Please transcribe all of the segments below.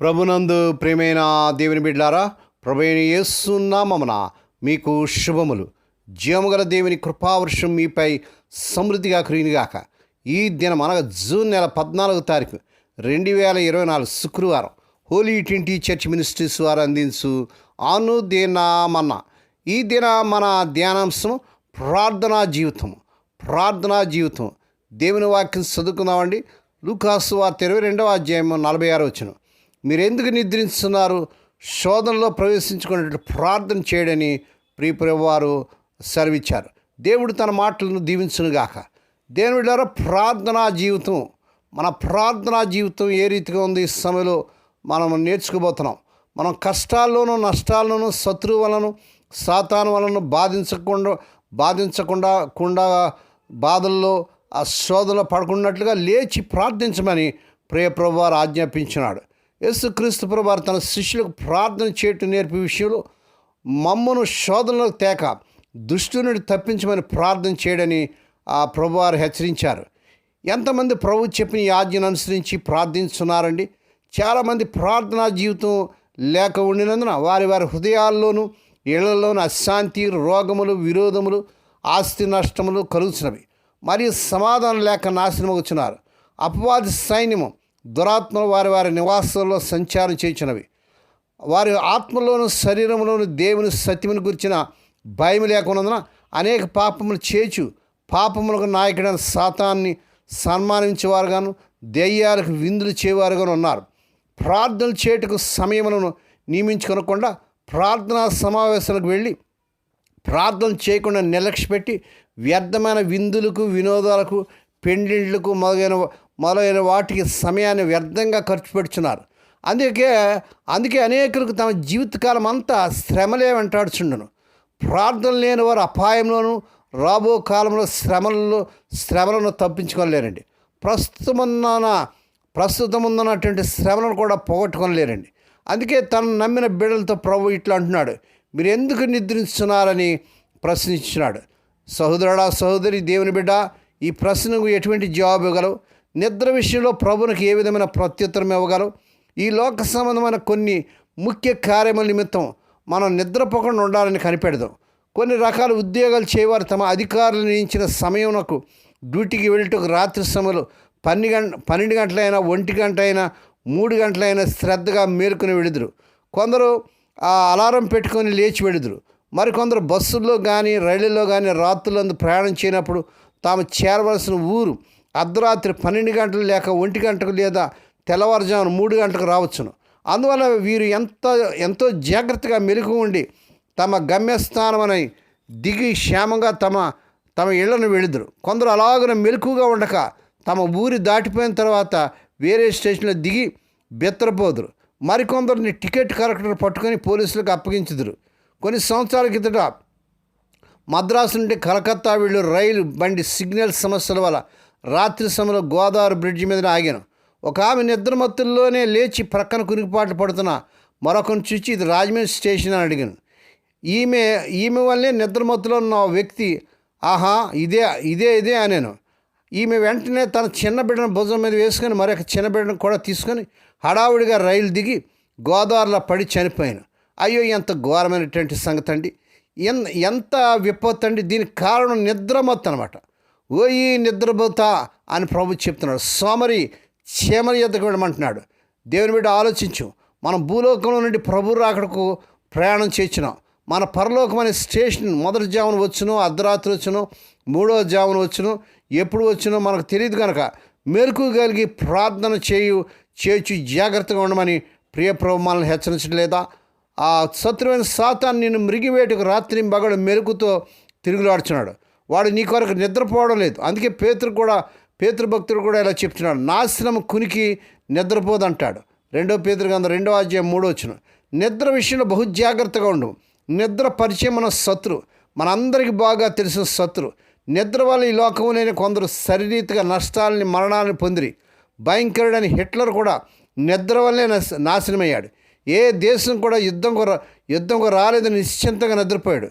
ప్రభునందు ప్రేమైన దేవుని బిడ్లారా ప్రభుని యేసునామమున మీకు శుభములు. జీవముగల దేవుని కృపావర్షం మీపై సమృద్ధిగా కురిగినగాక ఈ దినం అనగా జూన్ నెల పద్నాలుగో తారీఖు రెండు వేల ఇరవై నాలుగు శుక్రవారం హోలీ ట్వంటీ చర్చ్ మినిస్ట్రీస్ వారు అందించు ఆను దినామన్న ఈ దిన మన ధ్యానాంశం ప్రార్థనా జీవితం ప్రార్థనా జీవితం దేవుని వాక్యం చదువుకుందామండి. లూకాసు వార్త ఇరవై రెండవ అధ్యాయం నలభై ఆరు వచ్చిన మీరెందుకు నిద్రిస్తున్నారు? శోధనలో ప్రవేశించుకునేటట్టు ప్రార్థన చేయడని ప్రియప్రభు వారు సెలవిచ్చారు. దేవుడు తన మాటలను దీవించునుగాక. దేవుడి ద్వారా ప్రార్థనా జీవితం మన ప్రార్థనా జీవితం ఏ రీతిగా ఉంది ఈ సమయంలో మనం నేర్చుకోబోతున్నాం. మనం కష్టాల్లోనూ నష్టాల్లోనూ శత్రువు వలన సాతాను వలన బాధించకుండా బాధించకుండా కుండా బాధల్లో ఆ శోధనలో పడుకున్నట్లుగా లేచి ప్రార్థించమని ప్రియప్రభు ప్రభువారు ఆజ్ఞాపించినాడు. యేసుక్రీస్తు ప్రభువారు తన శిష్యులకు ప్రార్థన చేయటం నేర్పే విషయంలో మమ్మను శోధనలకు తేక దుష్టు నుండి తప్పించమని ప్రార్థన చేయడని ఆ ప్రభువారు హెచ్చరించారు. ఎంతమంది ప్రభు చెప్పిన ఈ ఆజ్ఞను అనుసరించి ప్రార్థించున్నారండి? చాలామంది ప్రార్థనా జీవితం లేక ఉండినందున వారి వారి హృదయాల్లోనూ ఇళ్ళలోనూ అశాంతి రోగములు విరోధములు ఆస్తి నష్టములు కలుగుతున్నవి మరియు సమాధానం లేక నాశనం వచ్చినారు అపవాది సైన్యము దురాత్మలు వారి వారి నివాసాల్లో సంచారం చేయించినవి. వారి ఆత్మలోను శరీరంలోను దేవుని సత్యమును గురించిన భయం లేకున్నందున అనేక పాపములు చేచు పాపములకు నాయకుడైన శాతాన్ని సన్మానించేవారుగాను దెయ్యాలకు విందులు చేయవారుగాను ఉన్నారు. ప్రార్థనలు చేటుకు సమయములను నియమించుకొనకుండా ప్రార్థనా సమావేశాలకు వెళ్ళి ప్రార్థన చేయకుండా నిర్లక్ష్య పెట్టి వ్యర్థమైన విందులకు వినోదాలకు పెండిళ్ళకు మొదలైన మొదలైన వాటికి సమయాన్ని వ్యర్థంగా ఖర్చు పెడుతున్నారు అందుకే అందుకే అనేకులకు తమ జీవితకాలం అంతా శ్రమలే వెంటాడుచుండను ప్రార్థన లేని వారు అపాయంలోనూ రాబో కాలంలో శ్రమలలో శ్రమలను తప్పించుకోలేరండి. ప్రస్తుతమున్న ప్రస్తుతం ఉన్నటువంటి శ్రమలను కూడా పోగొట్టుకోలేరండి. అందుకే తను నమ్మిన బిడ్డలతో ప్రభు ఇట్లా అంటున్నాడు. మీరు ఎందుకు నిద్రిస్తున్నారని ప్రశ్నించినాడు. సహోదరుడా సహోదరి దేవుని బిడ్డ ఈ ప్రశ్నకు ఎటువంటి జవాబు ఇవ్వగలవు? నిద్ర విషయంలో ప్రభునికి ఏ విధమైన ప్రత్యుత్తరం ఇవ్వగలవు ఈ లోక సంబంధమైన కొన్ని ముఖ్య కార్యముల నిమిత్తం మనం నిద్రపోకుండా ఉండాలని కనిపెడదాం. కొన్ని రకాల ఉద్యోగాలు చేయవారు తమ అధికారులు నియించిన సమయంకు డ్యూటీకి వెళ్ళటకు రాత్రి సమయంలో పన్నెండు గంట పన్నెండు గంటలైనా ఒంటి గంట అయినా మూడు గంటలైనా శ్రద్ధగా మేలుకుని వెళుదురు కొందరు ఆ అలారం పెట్టుకొని లేచి వెళుదురు మరికొందరు బస్సుల్లో కానీ రైళ్ళలో కానీ రాత్రులందు ప్రయాణం చేయనప్పుడు తాము చేరవలసిన ఊరు అర్ధరాత్రి పన్నెండు గంటలు లేక ఒంటి గంటకు లేదా తెల్లవారుజామున మూడు గంటలకు రావచ్చును. అందువల్ల వీరు ఎంత ఎంతో జాగ్రత్తగా మెలుగు ఉండి తమ గమ్యస్థానమని దిగి క్షేమంగా తమ తమ ఇళ్ళను వెళుదురు కొందరు అలాగున మెలకుగా ఉండక తమ ఊరి దాటిపోయిన తర్వాత వేరే స్టేషన్లో దిగి బెత్తరపోదురు. మరికొందరిని టికెట్ కలెక్టర్ పట్టుకొని పోలీసులకు అప్పగించుదురు. కొన్ని సంవత్సరాల కిందట మద్రాసు నుండి కలకత్తా వెళ్ళు రైలు బండి సిగ్నల్ సమస్యల వల్ల రాత్రి సమయంలో గోదావరి బ్రిడ్జి మీద ఆగాను. ఒక ఆమె నిద్రమత్తుల్లోనే లేచి ప్రక్కన కురికిపాట్లు పడుతున్న. మరొకరిని చూచి ఇది రాజమండ్రి స్టేషన్ అని అడిగాను. ఈమె ఈమె వల్లే నిద్రమత్తులో ఉన్న వ్యక్తి ఆహా ఇదే ఇదే ఇదే అనేను. ఈమె వెంటనే తన చిన్న బిడ్డను భుజం మీద వేసుకొని మరొక చిన్న బిడ్డను కూడా తీసుకొని హడావుడిగా రైలు దిగి గోదావరిలో పడి చనిపోయాను. అయ్యో ఎంత ఘోరమైనటువంటి సంగతి అండి ఎన్ ఎంత విపత్తు అండి. దీనికి కారణం నిద్రమత్తు అనమాట ఓ ఈ నిద్రపోతా అని ప్రభు చెప్తున్నాడు. సోమరి చీమరి ఎద్దకు వెళ్ళమంటున్నాడు. దేవుని బిడ్డ ఆలోచించు. మనం భూలోకంలో నుండి ప్రభు రాకడకు ప్రయాణం చేసినాం మన పరలోకం అనే స్టేషన్ మొదటి జామున వచ్చును అర్ధరాత్రి వచ్చును మూడో జామున వచ్చును ఎప్పుడు వచ్చినో మనకు తెలియదు కనుక మెరుకు కలిగి ప్రార్థన చేయు చేర్చి జాగ్రత్తగా ఉండమని ప్రియ ప్రభు మనల్ని హెచ్చరించలేదా ఆ శత్రువైన సాతాన్ని నిన్ను మృగివేటుకు రాత్రి మగడు మెరుకుతో తిరుగులాడుచున్నాడు. వాడు నీ కొరకు నిద్రపోవడం లేదు. అందుకే పేతురు కూడా పేతృ భక్తుడు కూడా ఇలా చెప్తున్నాడు. నాశనం కునికి నిద్రపోదంటాడు. రెండో పేతురు గంధ రెండో అధ్యాయం మూడో వచ్చిన నిద్ర విషయంలో బహు జాగ్రత్తగా ఉండు. నిద్ర పరిచయం మన శత్రు మనందరికీ బాగా తెలిసిన శత్రు. నిద్ర వల్ల ఈ లోకంలోని కొందరు శరీరీతిగా నష్టాలని మరణాలను పొందిరి. భయంకరుడని హిట్లర్ కూడా నిద్ర వల్లే నాశనమయ్యాడు. ఏ దేశం కూడా యుద్ధం యుద్ధంకు యుద్ధం రాలేదని నిశ్చింతగా నిద్రపోయాడు.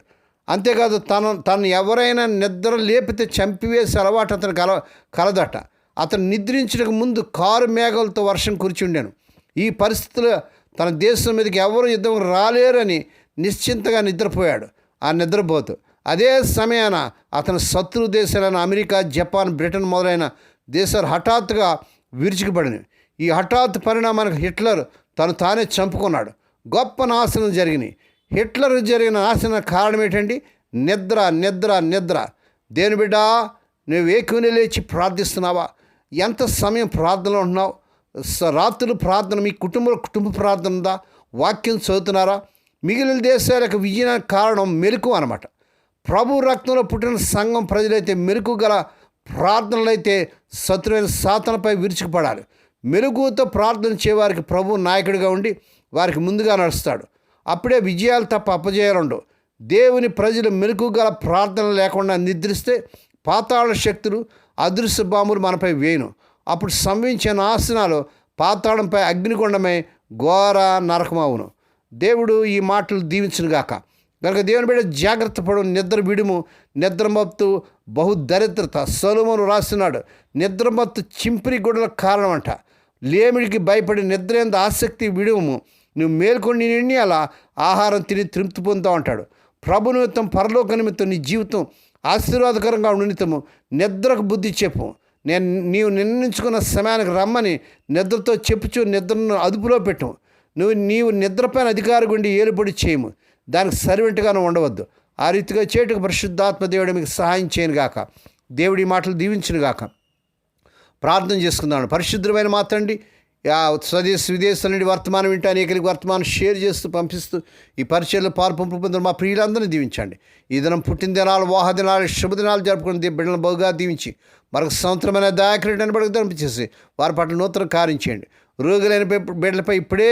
అంతేకాదు తను తను ఎవరైనా నిద్ర లేపితే చంపివేసే అలవాటు అతను కల కలదట. అతను నిద్రించడానికి ముందు కారు మేఘాలతో వర్షం కురిచి ఉండాను. ఈ పరిస్థితులు తన దేశం మీదకి ఎవరు యుద్ధం రాలేరని నిశ్చింతగా నిద్రపోయాడు. ఆ నిద్రపోతూ అదే సమయాన అతను శత్రు దేశాలైన అమెరికా జపాన్ బ్రిటన్ మొదలైన దేశాలు హఠాత్తుగా విరుచుకుపడినవి. ఈ హఠాత్ పరిణామానికి హిట్లర్ తను తానే చంపుకున్నాడు. గొప్ప నాశనం జరిగినాయి. హిట్లర్ జరిగిన నాశనం కారణం ఏంటండి? నిద్ర నిద్ర నిద్ర. దేని బిడ్డ? నువ్వు ఏకుని లేచి ప్రార్థిస్తున్నావా? ఎంత సమయం ప్రార్థనలో ఉంటున్నావు? స- రాత్రులు ప్రార్థన మీ కుటుంబ కుటుంబ ప్రార్థన ఉందా? వాక్యం చదువుతున్నారా? మిగిలిన దేశాలకు విజయానికి కారణం మెలకు అనమాట ప్రభు రక్తంలో పుట్టిన సంఘం ప్రజలైతే మెరుకు గల ప్రార్థనలైతే శత్రువైన సాతనపై విరుచుకుపడాలి. మెరుగుతో ప్రార్థన చేయవారికి ప్రభు నాయకుడిగా ఉండి వారికి ముందుగా నడుస్తాడు. అప్పుడే విజయాలు తప్ప అపజయాలుండు దేవుని ప్రజలు మెరుకు గల ప్రార్థన లేకుండా నిద్రిస్తే పాతాళ శక్తులు అదృశ్య బాంబులు మనపై వేయను. అప్పుడు సంవించిన నాశనాలు పాతాళంపై అగ్నిగుండమై ఘోర నరకమవును. దేవుడు ఈ మాటలు దీవించునుగాక. కనుక దేవుని బిడ్డ జాగ్రత్త పడు నిద్ర విడుము నిద్రమత్తు బహుదరిద్రత. సలుమను రాస్తున్నాడు నిద్రమత్తు చింపిరి గుడల కారణం అంట లేమిడికి భయపడి నిద్ర ఎందు ఆసక్తి విడుము. నువ్వు మేల్కొని నిండి అలా ఆహారం తిని తృప్తి పొందుతావు అంటాడు. ప్రభు నిమిత్తం పరలోక నిమిత్తం నీ జీవితం ఆశీర్వాదకరంగా నిమిత్తము నిద్రకు బుద్ధి చెప్పు. నేను నీవు నిర్ణయించుకున్న సమయానికి రమ్మని నిద్రతో చెప్పుచు నిద్రను అదుపులో పెట్టు. నువ్వు నీవు నిద్రపైన అధికారి గుండి ఏలుపడి చేయము. దానికి సర్వెంట్గాను ఉండవద్దు. ఆ రీతిగా చేటుకు పరిశుద్ధాత్మ దేవుడు మీకు సహాయం చేయను గాక. దేవుడి మాటలు దీవించును గాక. ప్రార్థన చేసుకుందాం. పరిశుద్ధమైన మాత్రండి స్వదేశ విదేశాల నుండి వర్తమానం వింటూ అనేకరికి వర్తమానం షేర్ చేస్తూ పంపిస్తూ ఈ పరిచయలు పాల్పంపు పొందిన మా ప్రియులందరినీ దీవించండి. ఈ దినం పుట్టినదినాలు వాహదినాలు దినాలు శుభదినాలు జరుపుకుని బిడ్డలను బహుగా దీవించి మరొక సంవత్సరమైన దయాకరుడని బడుగు దంపించేసి వారి పట్ల నూతన కార్యం చేయండి. రోగులైన బిడ్డలపై ఇప్పుడే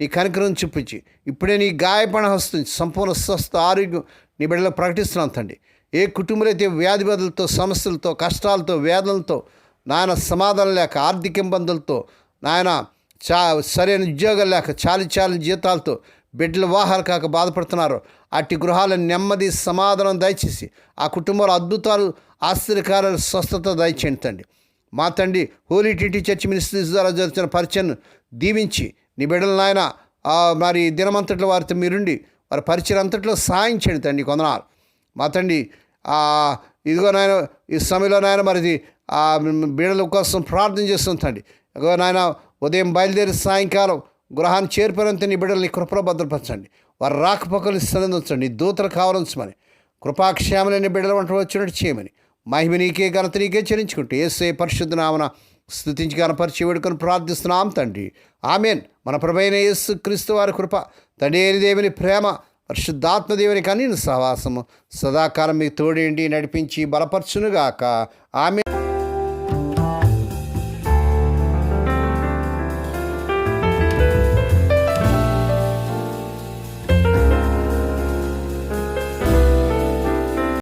నీ కనికరం చూపించి ఇప్పుడే నీ గాయపణ వస్తుంది సంపూర్ణ స్వస్థ ఆరోగ్యం నీ బిడ్డలకు ప్రకటిస్తున్నాం తండ్రి. ఏ కుటుంబంలో అయితే వ్యాధి బాధలతో సమస్యలతో కష్టాలతో వేదనలతో నాయన సమాధానం లేక ఆర్థిక ఇబ్బందులతో నాయన చా సరైన ఉద్యోగాలు లేక చాలి చాలి జీతాలతో బిడ్డల వాహాలు కాక బాధపడుతున్నారు. అట్టి గృహాల నెమ్మది సమాధానం దయచేసి ఆ కుటుంబాల అద్భుతాలు ఆశ్చర్యకారాలు స్వస్థత దయచేయండి తండ్రి. మా తండ్రి హోలీ టీటీ చర్చ్ మినిస్ట్రీస్ ద్వారా జరుగుతున్న పరిచయం దీవించి నీ బిడ్డల నాయన మరి దినమంతట్లో వారితో మీరుండి వారి పరిచయం అంతట్లో సాయం చేయండి తండ్రి కొందనాలు. మా తండ్రి ఇదిగో నాయన ఈ సమయంలో నాయన మరిది బిడ్డల కోసం ప్రార్థన చేస్తుంది నాయన ఉదయం బయలుదేరి సాయంకాలం గృహాన్ని చేరిపోయినంత నీ బిడ్డల్ని కృపలో భద్రపరచండి. వారు రాకపోకలు స్థలందించండి దూతలు కావాలంచమని కృపాక్షేమలని బిడ్డల వంట వచ్చినట్టు చేయమని మహిమ నీకే ఘనత నీకే చెల్లించుకుంటూ ఏసే పరిశుద్ధనామన స్థుతించి కనపరిచి వేడుకొని ప్రార్థిస్తున్నాం తండ్రి. ఆమెన్. మన ప్రభైన యేసు క్రీస్తు వారి కృప తండ్రి దేవుని ప్రేమ పరిశుద్ధాత్మ దేవుని కనీన సహవాసము సదాకాలం మీకు తోడేండి నడిపించి బలపరచునుగాక. ఆమె